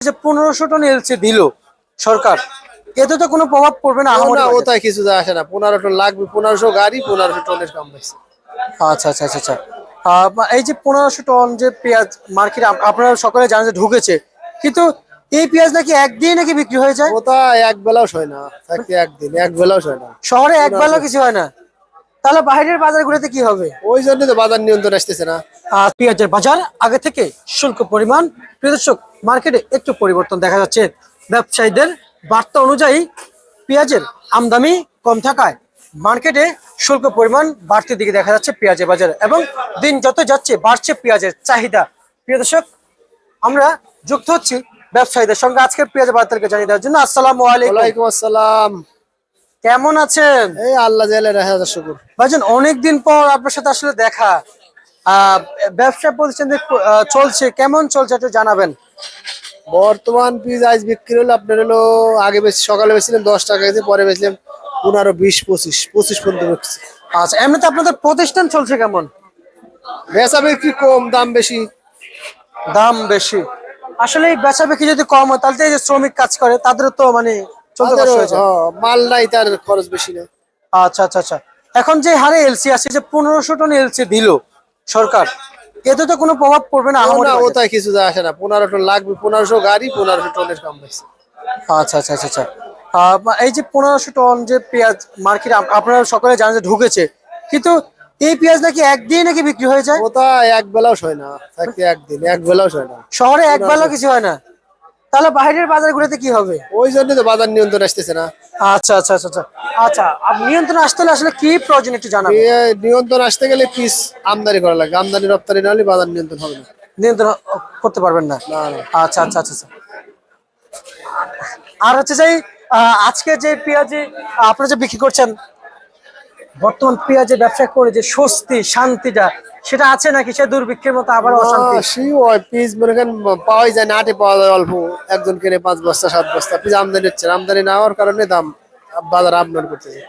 যে পনেরোশো ton LC দিল সরকার এতে তো কোনো প্রভাব পড়বে না বাজারে। ওটাই কিছু যায় আসে না। পনেরো টন লাগবে পনেরোশো গাড়ি পনেরোশো টনের কম বেশি। আচ্ছা আচ্ছা আচ্ছা আচ্ছা। এই যে পনেরোশো টন যে পেঁয়াজ মার্কেটে আপনারা সকলে জানেন যে ঢুকেছে কিন্তু এই পেঁয়াজ নাকি একদিন নাকি বিক্রি হয়ে যায়? ওটা এক বেলাও সয় না একদিন এক বেলাও সয় না। শহরে এক বেলা কিছু হয় না? তাহলে বাইরের বাজারগুলোতে কি হবে? ওই জন্য তো বাজার নিয়ন্ত্রণ আসতেছে না। আর পেঁয়াজের বাজার আগে থেকে শুল্ক পরিমাণ। প্রিয় দর্শক মার্কেটে একটু পরিবর্তন দেখা যাচ্ছে। ব্যবসায়ীদের বার্তা অনুযায়ী পেঁয়াজের আমদানি কম থাকায় মার্কেটে শুল্ক পরিমাণ বাড়তির দিকে দেখা যাচ্ছে পেঁয়াজের বাজারে এবং দিন যত যাচ্ছে বাড়ছে পেঁয়াজের চাহিদা। প্রিয় দর্শক আমরা যুক্ত হচ্ছি ব্যবসায়ীদের সঙ্গে। আজকের পেঁয়াজের বাজারকে জানিয়ে দেওয়ার জন্য। আসসালামু আলাইকুম। আসসালাম। কেমন আছেন? এই আল্লাহ জেলে রেখে শুকুর। ভাইজান অনেকদিন পর আপনার সাথে আসলে দেখা। ব্যবসা প্রতিষ্ঠান চলছে কেমন চলছে একটু জানাবেন। বর্তমান পিস আজ বিক্রি হলো আপনার হলো আগে বেশি সকালে বেছিলাম দশ টাকা কেজি পরে বেছিলাম পনেরো বিশ পঁচিশ পঁচিশ পর্যন্ত আচ্ছা এমনিতে আপনাদের প্রতিষ্ঠান চলছে কেমন? বেচা বিক্রি কম দাম বেশি। দাম বেশি। আসলে এই বেচা বিক্রি যদি কম হয় তাহলে তো এই যে শ্রমিক কাজ করে তাদের তো মানে হয়ে। হ্যাঁ, মাল নাই তার খরচ বেশি না আচ্ছা আচ্ছা আচ্ছা। এখন যে হারে এলসি আছে যে পনেরোশো টন এলসি দিল সরকার এতে তো কোনো প্রভাব পড়বে না আহামরি না ওটাই কিছু যায় আসে না। পনেরো টন লাগবে পনেরোশো গাড়ি পনেরোশো টনের কম আচ্ছা আচ্ছা আচ্ছা আচ্ছা। এই যে পনেরোশো টন যে পেঁয়াজ মার্কেটে আপনারা সকলে জানেন যে ঢুকেছে কিন্তু এই পেঁয়াজ নাকি একদিন নাকি বিক্রি হয়ে যায়? ওটা এক বেলাও সয় না থাকতে একদিন এক বেলাও হয় না। শহরে এক বেলা কিছু হয় না? তাহলে বাইরের বাজারগুলোতে কি হবে? ওই জন্য তো বাজার নিয়ন্ত্রণ আসতেছে না। আচ্ছা আচ্ছা আচ্ছা আচ্ছা। আচ্ছা নিয়ন্ত্রণ আসতে হলে আসলে কি প্রয়োজন একটু জানাবেন? এ নিয়ন্ত্রণ আসতে গেলে পিস আমদানি করা লাগে আমদানি রপ্তানি না হলে বাজার নিয়ন্ত্রণ হবে না। নিয়ন্ত্রণ করতে পারবেন না? আচ্ছা আচ্ছা আচ্ছা আচ্ছা। আর হচ্ছে যে আজকে যে পেঁয়াজি আপনারা যে বিক্রি করছেন বর্তমান পেঁয়াজের ব্যবসা করে যে স্বস্তি শান্তিটা সেটা আছে নাকি? সে দুর্ভিক্ষের মতো আবার অশান্তি। সেই পিস মনে করেন পাওয়াই যায় না আটে পাওয়া যায় অল্প। একজন কিনে পাঁচ বস্তা সাত বস্তা। পিস আমদানি হচ্ছে আমদানি না হওয়ার কারণে দাম বাজার আমদানি করতেছে।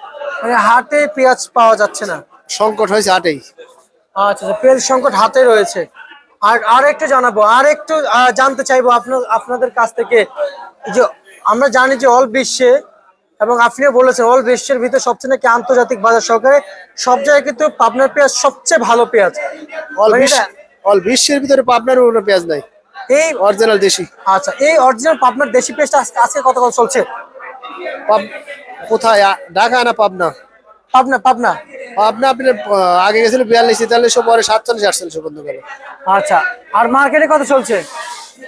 মানে হাটে পেঁয়াজ পাওয়া যাচ্ছে না। সংকট হয়েছে হাটেই। আচ্ছা আচ্ছা পেঁয়াজ সংকট হাতে রয়েছে। আর আর একটু জানাব আর একটু জানতে চাইব আপনার আপনাদের কাছ থেকে। যে আমরা জানি যে অল বিশ্বে এবং আপনিও বলেছেন অল বিশ্বের ভিতরে সবচেয়ে নাকি আন্তর্জাতিক বাজার সহকারে সব জায়গায় কিন্তু পাবনার পেঁয়াজ সবচেয়ে ভালো পেঁয়াজ। অল বিশ্বের ভিতরে পাবনার কোনো পেঁয়াজ নাই। এই অরিজিনাল দেশি। আচ্ছা এই অরিজিনাল পাবনার দেশি পেঁয়াজটা আজকে কত কত চলছে? পাব- কোথায়? ঢাকা না পাবনা? পাবনা পাবনা। পাবনা আপনি আগে গেছিল বিয়াল্লিশ তেতাল্লিশশো পরে সাতচল্লিশ আটচল্লিশশো পর্যন্ত গেল। আচ্ছা আর মার্কেটে কত চলছে?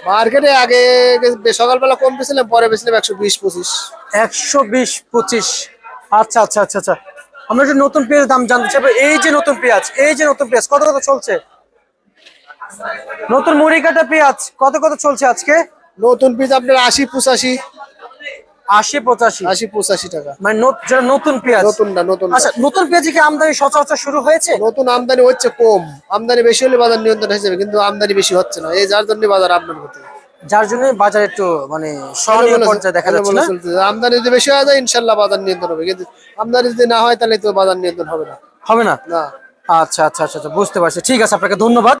মার্কেটে আগে সকালবেলা কম পেয়েছিলাম পরে পেয়েছিলাম একশো বিশ পঁচিশ। একশো বিশ পঁচিশ। আচ্ছা আচ্ছা আচ্ছা আচ্ছা। আমরা একটু নতুন পেঁয়াজ দাম জানতে চাই। এই যে নতুন পেঁয়াজ এই যে নতুন পেঁয়াজ কত কত চলছে? নতুন মুড়ি কাটা পেঁয়াজ কত কত চলছে আজকে? নতুন পেঁয়াজ আপনার আশি পঁচাশি। আশি পঁচাশি। আশি পঁচাশি টাকা। মানে যেটা নতুন পেঁয়াজ। নতুন না নতুন আচ্ছা নতুন পেঁয়াজে কি আমদানি সচরাচর শুরু হয়েছে? নতুন আমদানি হচ্ছে কম। আমদানি বেশি হলে বাজার নিয়ন্ত্রণ হয়ে যাবে কিন্তু আমদানি বেশি হচ্ছে না। এই যার জন্য বাজার আমদানি করতে যার জন্য বাজার একটু মানে সহনীয় পর্যায়ে দেখা যাচ্ছে না? আমদানি যদি বেশি হয়ে যায় ইনশাল্লাহ বাজার নিয়ন্ত্রণ হবে। কিন্তু আমদানি যদি না হয় তাহলে তো বাজার নিয়ন্ত্রণ হবে না। হবে না? না। আচ্ছা আচ্ছা আচ্ছা আচ্ছা, বুঝতে পারছি। ঠিক আছে আপনাকে ধন্যবাদ।